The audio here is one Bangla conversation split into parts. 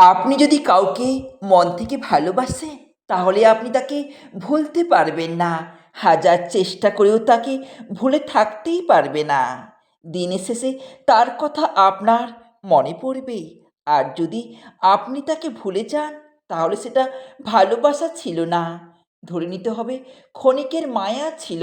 আপনি যদি কাউকে মন থেকে ভালোবাসেন, তাহলে আপনি তাকে ভুলতে পারবেন না। হাজার চেষ্টা করেও তাকে ভুলে থাকতেই পারবে না। দিনের শেষে তার কথা আপনার মনে পড়বে। আর যদি আপনি তাকে ভুলে যান, তাহলে সেটা ভালোবাসা ছিল না। ধরে নিতে হবে, ক্ষণিকের মায়া ছিল,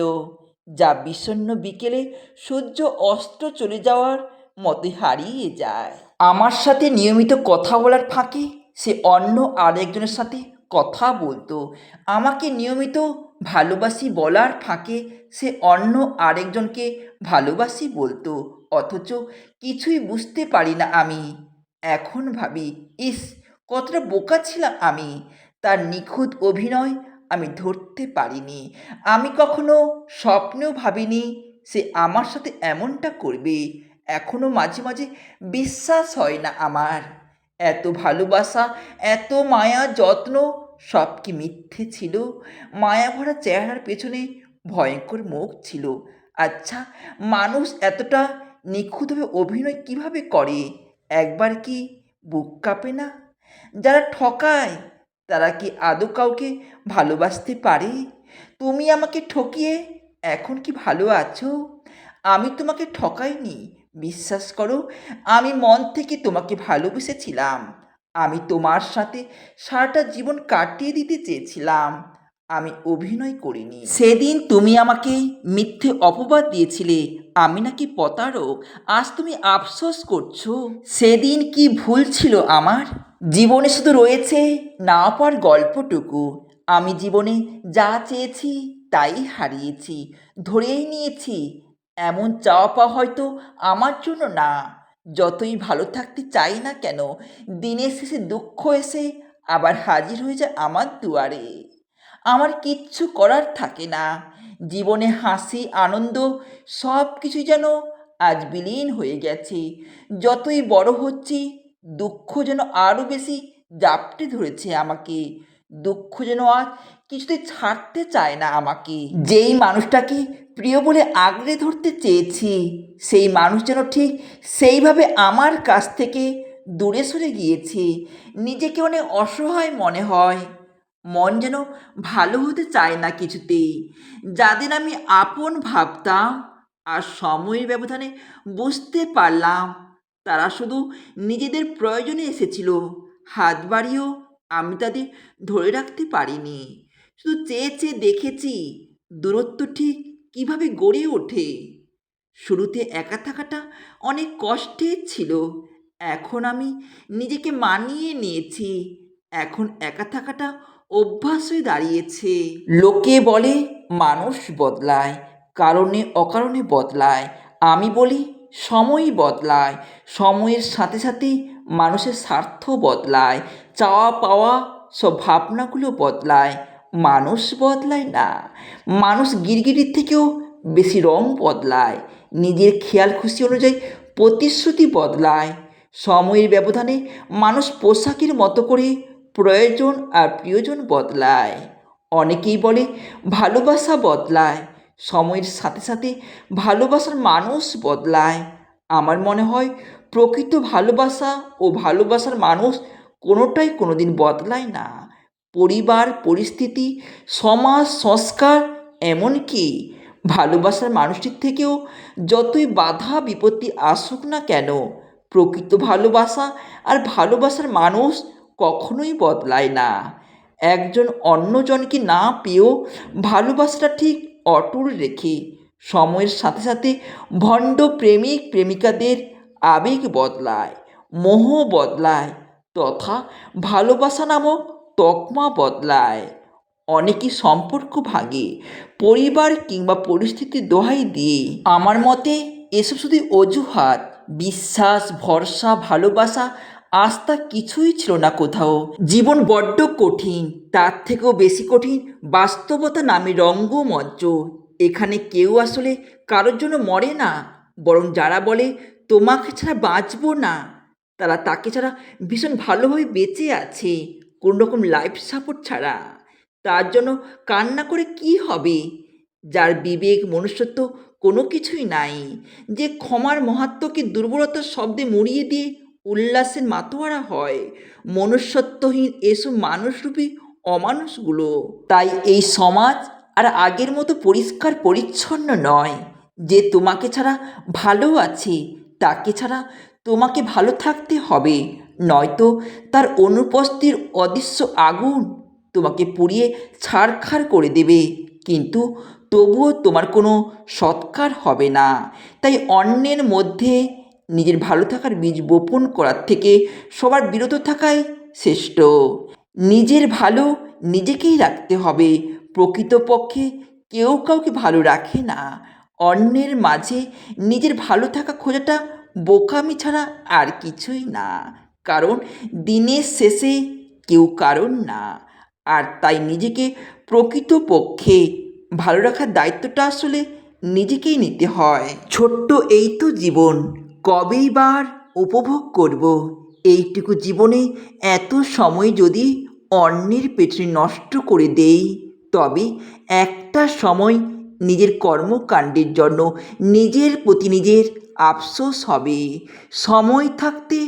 যা বিষণ্ণ বিকেলে সূর্য অস্ত চলে যাওয়ার মতে হারিয়ে যায়। আমার সাথে নিয়মিত কথা বলার ফাঁকে সে অন্য আরেকজনের সাথে কথা বলতো। আমাকে নিয়মিত ভালোবাসি বলার ফাঁকে সে অন্য আরেকজনকে ভালোবাসি বলতো। অথচ কিছুই বুঝতে পারি না আমি। এখন ভাবি, ইস, কতটা বোকা ছিলাম আমি। তার নিখুঁত অভিনয় আমি ধরতে পারিনি। আমি কখনো স্বপ্নেও ভাবিনি সে আমার সাথে এমনটা করবে। এখনও মাঝে মাঝে বিশ্বাস হয় না আমার। এত ভালোবাসা, এত মায়া, যত্ন, সব কি মিথ্যে ছিল? মায়া ভরা চেহারার পেছনে ভয়ঙ্কর মুখ ছিল। আচ্ছা মানুষ এতটা নিখুঁতভাবে অভিনয় কীভাবে করে? একবার কি বুক কাঁপে না? যারা ঠকায়, তারা কি আদৌ কাউকে ভালোবাসতে পারে? তুমি আমাকে ঠকিয়ে এখন কি ভালো আছো? আমি তোমাকে ঠকাইনি। বিশ্বাস করো, আমি মন থেকে তোমাকে ভালোবেসেছিলাম। আমি তোমার সাথে সারাটা জীবন কাটিয়ে দিতে চেয়েছিলাম। আমি অভিনয় করিনি। সেদিন তুমি আমাকে মিথ্যে অপবাদ দিয়েছিলে। আমি নাকি প্রতারক? আজ তুমি আফসোস করছ? সেদিন কি ভুল ছিল আমার? জীবনে শুধু রয়েছে না পার গল্পটুকু। আমি জীবনে যা চেয়েছি তাই হারিয়েছি, ধরেই নিয়েছি। এমন চাওয়া পাওয়া হয়তো আমার জন্য না। যতই ভালো থাকতে চাই না কেন, দিনের শেষে দুঃখ এসে আবার হাজির হয়ে যায় আমার দুয়ারে। আমার কিচ্ছু করার থাকে না। জীবনে হাসি, আনন্দ সব কিছু যেন আজ বিলীন হয়ে গেছে। যতই বড় হচ্ছি, দুঃখ যেন আরও বেশি জাপটে ধরেছে আমাকে। দুঃখ যেন আজ কিছুতেই ছাড়তে চায় না আমাকে। যেই মানুষটাকে প্রিয় বলে আগলে ধরতে চেয়েছি, সেই মানুষ যেন ঠিক সেইভাবে আমার কাছ থেকে দূরে সরে গিয়েছে। নিজেকে অনেক অসহায় মনে হয়। মন যেন ভালো হতে চায় না কিছুতেই। যাদের আমি আপন ভাবতাম আর সময়ের ব্যবধানে বুঝতে পারলাম, তারা শুধু নিজেদের প্রয়োজনে এসেছিল। হাত বাড়িয়েও আমি তাদের ধরে রাখতে পারিনি। শুধু চেয়ে চেয়ে দেখেছি দূরত্ব ঠিক কীভাবে গড়ে ওঠে। শুরুতে একা থাকাটা অনেক কষ্টের ছিল। এখন আমি নিজেকে মানিয়ে নিয়েছি। এখন একা থাকাটা অভ্যাস হয়ে দাঁড়িয়েছে। লোকে বলে, মানুষ বদলায়, কারণে অকারণে বদলায়। আমি বলি সময় বদলায়। সময়ের সাথে সাথে মানুষের স্বার্থ বদলায়। চাওয়া পাওয়া সব ভাবনাগুলো বদলায়। মানুষ বদলায় না। মানুষ গিরগিটির থেকেও বেশি রং বদলায়। নিজের খেয়াল খুশি অনুযায়ী প্রতিশ্রুতি বদলায়। সময়ের ব্যবধানে মানুষ পোশাকের মতো করে প্রয়োজন আর প্রিয়জন বদলায়। অনেকেই বলে ভালোবাসা বদলায়। সময়ের সাথে সাথে ভালোবাসার মানুষ বদলায়। আমার মনে হয় প্রকৃত ভালোবাসা ও ভালোবাসার মানুষ কোনোটাই কোনোদিন বদলায় না। পরিবার, পরিস্থিতি, সমাজ, সংস্কার, এমনকি ভালোবাসার মানুষটির থেকেও যতই বাধা, বিপত্তি আসুক না কেন, প্রকৃত ভালোবাসা আর ভালোবাসার মানুষ কখনোই বদলায় না। একজন অন্যজনকে না পেয়েও ভালোবাসাটা ঠিক অটুট রেখে সময়ের সাথে সাথে ভণ্ড প্রেমিক, প্রেমিকাদের আবেগ বদলায়, মোহ বদলায় তথা ভালোবাসা নামক তকমা বদলায়। অনেকই সম্পর্ক ভাগে, পরিবার কিংবা পরিস্থিতির দোহাই দিয়ে। আমার মতে, এসব শুধু অজুহাত, বিশ্বাস, ভরসা, ভালোবাসা, আস্থা কিছুই ছিল না কোথাও। জীবন বড্ড কঠিন, তার থেকেও বেশি কঠিন বাস্তবতা নামে রঙ্গমঞ্চ এখানে কেউ আসলে কারোর জন্য মরে না, বরং যারা বলে, তোমাকে ছাড়া বাঁচবো না। তারা তাকে ছাড়া ভীষণ ভালোভাবে বেঁচে আছে, কোনো রকম লাইফ সাপোর্ট ছাড়া, তার জন্য কান্না করে কি হবে? যার বিবেক, মনুষ্যত্ব কোনো কিছুই নাই। যে ক্ষমার মহাত্মকে দুর্বলতার শব্দে মুড়িয়ে দিয়ে উল্লাসের মাতোয়ারা হয়, মনুষ্যত্বহীন এসব মানুষরূপী অমানুষগুলো। তাই এই সমাজ আর আগের মতো পরিষ্কার, পরিচ্ছন্ন নয়। যে তোমাকে ছাড়া ভালো আছে, তাকে ছাড়া তোমাকে ভালো থাকতে হবে, নয়তো তার অনুপস্থিতির অদৃশ্য আগুন তোমাকে পুড়িয়ে ছারখার করে দেবে। কিন্তু তবুও তোমার কোনো সৎকার হবে না। তাই অন্যের মধ্যে নিজের ভালো থাকার বীজ বপন করার থেকে সবার বিরত থাকাই শ্রেষ্ঠ। নিজের ভালো নিজেকেই রাখতে হবে। প্রকৃতপক্ষে কেউ কাউকে ভালো রাখে না। অন্যের মাঝে নিজের ভালো থাকা খোঁজাটা বোকামি ছাড়া আর কিছুই না। কারণ দিনের শেষে কেউ কারণ না। আর তাই নিজেকে প্রকৃতপক্ষে ভালো রাখার দায়িত্বটা আসলে নিজেকেই নিতে হয়। ছোট্ট এই তো জীবন, কবেই বার উপভোগ করব? এইটুকু জীবনে এত সময় যদি অন্যের পেছনে নষ্ট করে দেই, তবে একটা সময় নিজের কর্মকাণ্ডের জন্য নিজের প্রতি নিজের আফসোস হবে। সময় থাকতে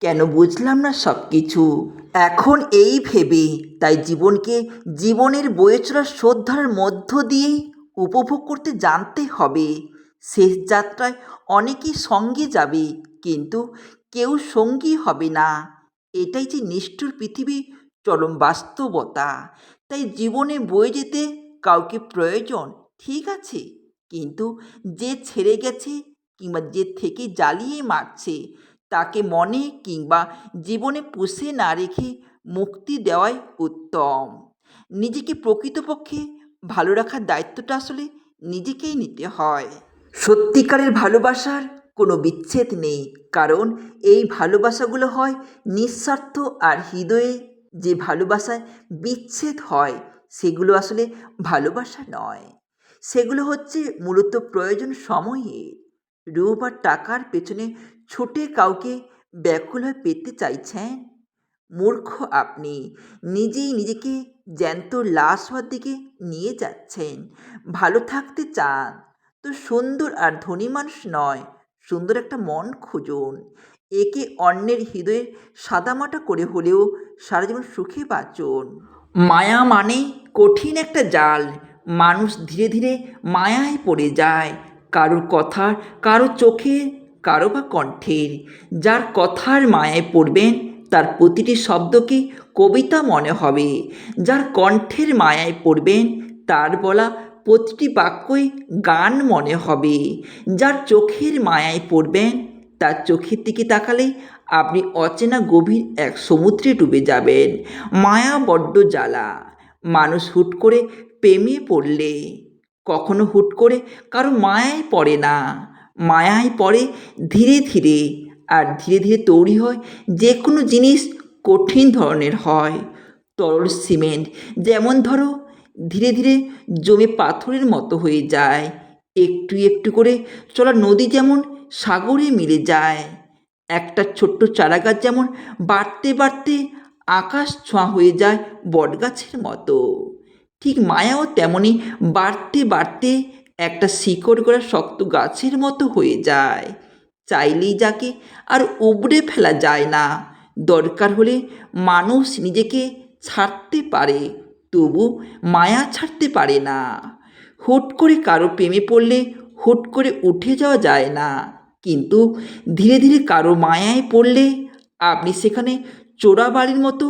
কেন বুঝলাম না সব কিছু এখন এই ভেবে, তাই জীবনকে জীবনের বয়ে চলা শ্রদ্ধার মধ্য দিয়েই উপভোগ করতে জানতে হবে। শেষ যাত্রায় অনেকেই সঙ্গে যাবে, কিন্তু কেউ সঙ্গী হবে না। এটাই যে নিষ্ঠুর পৃথিবী চরম বাস্তবতা। তাই জীবনে বয়ে যেতে কাউকে প্রয়োজন, ঠিক আছে। কিন্তু যে ছেড়ে গেছে কিংবা যে থেকে জ্বালিয়ে মারছে, তাকে মনে কিংবা জীবনে পুষে না রেখে মুক্তি দেওয়াই উত্তম। নিজেকে প্রকৃতপক্ষে ভালো রাখার দায়িত্বটা আসলে নিজেকেই নিতে হয়। সত্যিকারের ভালোবাসার কোনো বিচ্ছেদ নেই, কারণ এই ভালোবাসাগুলো হয় নিঃস্বার্থ আর হৃদয়ে যে ভালোবাসায় বিচ্ছেদ হয়, সেগুলো আসলে ভালোবাসা নয়। সেগুলো হচ্ছে মূলত প্রয়োজন সময়ের। রূপ আর টাকার পেছনে ছুটে কাউকে ব্যাকুল হয়ে পেতে চাইছেন? মূর্খ আপনি, নিজেই নিজেকে জ্যান্ত লাশ হওয়ার দিকে নিয়ে যাচ্ছেন। ভালো থাকতে চান। তো সুন্দর আর ধনী মানুষ নয়, সুন্দর একটা মন খুঁজুন। একে অন্যের হৃদয়ে সাদামাটা করে হলেও সারা জীবন সুখে বাঁচুন। মায়া মানে কঠিন একটা জাল। মানুষ ধীরে ধীরে মায়ায় পড়ে যায়। কারোর কথার কারও চোখে, কারও বা কণ্ঠের। যার কথার মায়ায় পড়বেন, তার প্রতিটি শব্দকে কবিতা মনে হবে। যার কণ্ঠের মায়ায় পড়বেন, তার বলা প্রতিটি বাক্যই গান মনে হবে। যার চোখের মায়ায় পড়বেন, তার চোখের দিকে তাকালেই আপনি অচেনা গভীর এক সমুদ্রে ডুবে যাবেন। মায়া বড্ড জ্বালা। মানুষ হুট করে প্রেমে পড়লে। কখনো হুট করে কারও মায়ায় পড়ে না। মায়ায় পড়ে ধীরে ধীরে আর ধীরে ধীরে তৈরি হয় যে কোনো জিনিস কঠিন ধরনের হয়। তরল সিমেন্ট যেমন ধরো, ধীরে ধীরে জমে পাথরের মতো হয়ে যায়। একটু একটু করে চলা নদী যেমন সাগরে মিলে যায়। একটা ছোট্ট চারাগাছ যেমন বাড়তে বাড়তে আকাশ ছোঁয়া হয়ে যায় বটগাছের মতো। ঠিক মায়াও তেমনই বাড়তে বাড়তে একটা শিকড় গড়া শক্ত গাছের মতো হয়ে যায়। চাইলেই যাকে আর উবড়ে ফেলা যায় না। দরকার হলে মানুষ নিজেকে ছাড়তে পারে, তবু মায়া ছাড়তে পারে না। হুট করে কারও প্রেমে পড়লে হুট করে উঠে যাওয়া যায় না। কিন্তু ধীরে ধীরে কারও মায়ায় পড়লে আপনি সেখানে চোরাবাড়ির মতো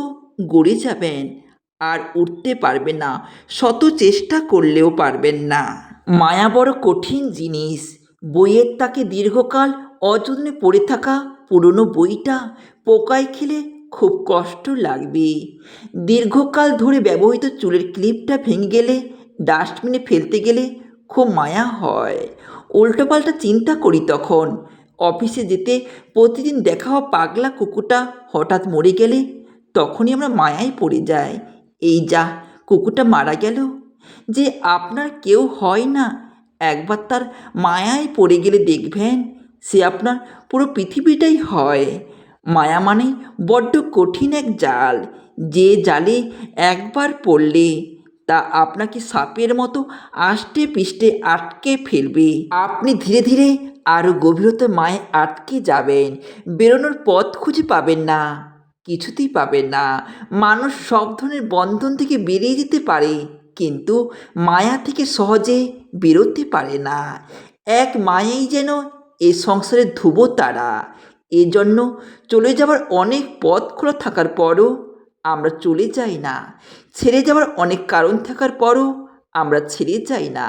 গড়ে যাবেন। আর উঠতে পারবে না, শত চেষ্টা করলেও পারবেন না। মায়া বড় কঠিন জিনিস, বইয়ের তাকে দীর্ঘকাল অযত্নে পড়ে থাকা পুরনো বইটা পোকায় খেলে খুব কষ্ট লাগবে। দীর্ঘকাল ধরে ব্যবহৃত চুলের ক্লিপটা ভেঙে গেলে, ডাস্টবিনে ফেলতে গেলে খুব মায়া হয়। উল্টোপাল্টা চিন্তা করি তখন, অফিসে যেতে প্রতিদিন দেখা হওয়া পাগলা কুকুরটা হঠাৎ মরে গেলে তখনই আমরা মায়ায় পড়ে যাই। এই যা, কুকুরটা মারা গেল। যে আপনার কেউ হয় না, একবার তার মায়ায় পড়ে গেলে দেখবেন, সে আপনার পুরো পৃথিবীটাই হয়। মায়া মানে বড্ড কঠিন এক জাল। যে জালে একবার পড়লে, তা আপনাকে সাপের মতো আষ্টে পিষ্টে আটকে ফেলবে। আপনি ধীরে ধীরে আরও গভীরতা মায়ে আটকে যাবেন, বেরোনোর পথ খুঁজে পাবেন না। কিছুতেই পাবে না। মানুষ সব ধরনের বন্ধন থেকে বেরিয়ে যেতে পারে, কিন্তু মায়া থেকে সহজে বেরোতে পারে না। এক মায়াই যেন এ সংসারের ধ্রুব তারা। এজন্য চলে যাওয়ার অনেক পথ খোলা থাকার পরও আমরা চলে যাই না। ছেড়ে যাওয়ার অনেক কারণ থাকার পরও আমরা ছেড়ে যাই না।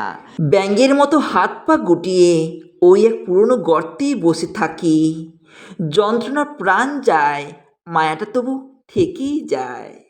ব্যাঙের মতো হাত পা গুটিয়ে ওই এক পুরনো গর্তেই বসে থাকি। যন্ত্রণা প্রাণ যায় মায়াটা তবু থেকেই যায়।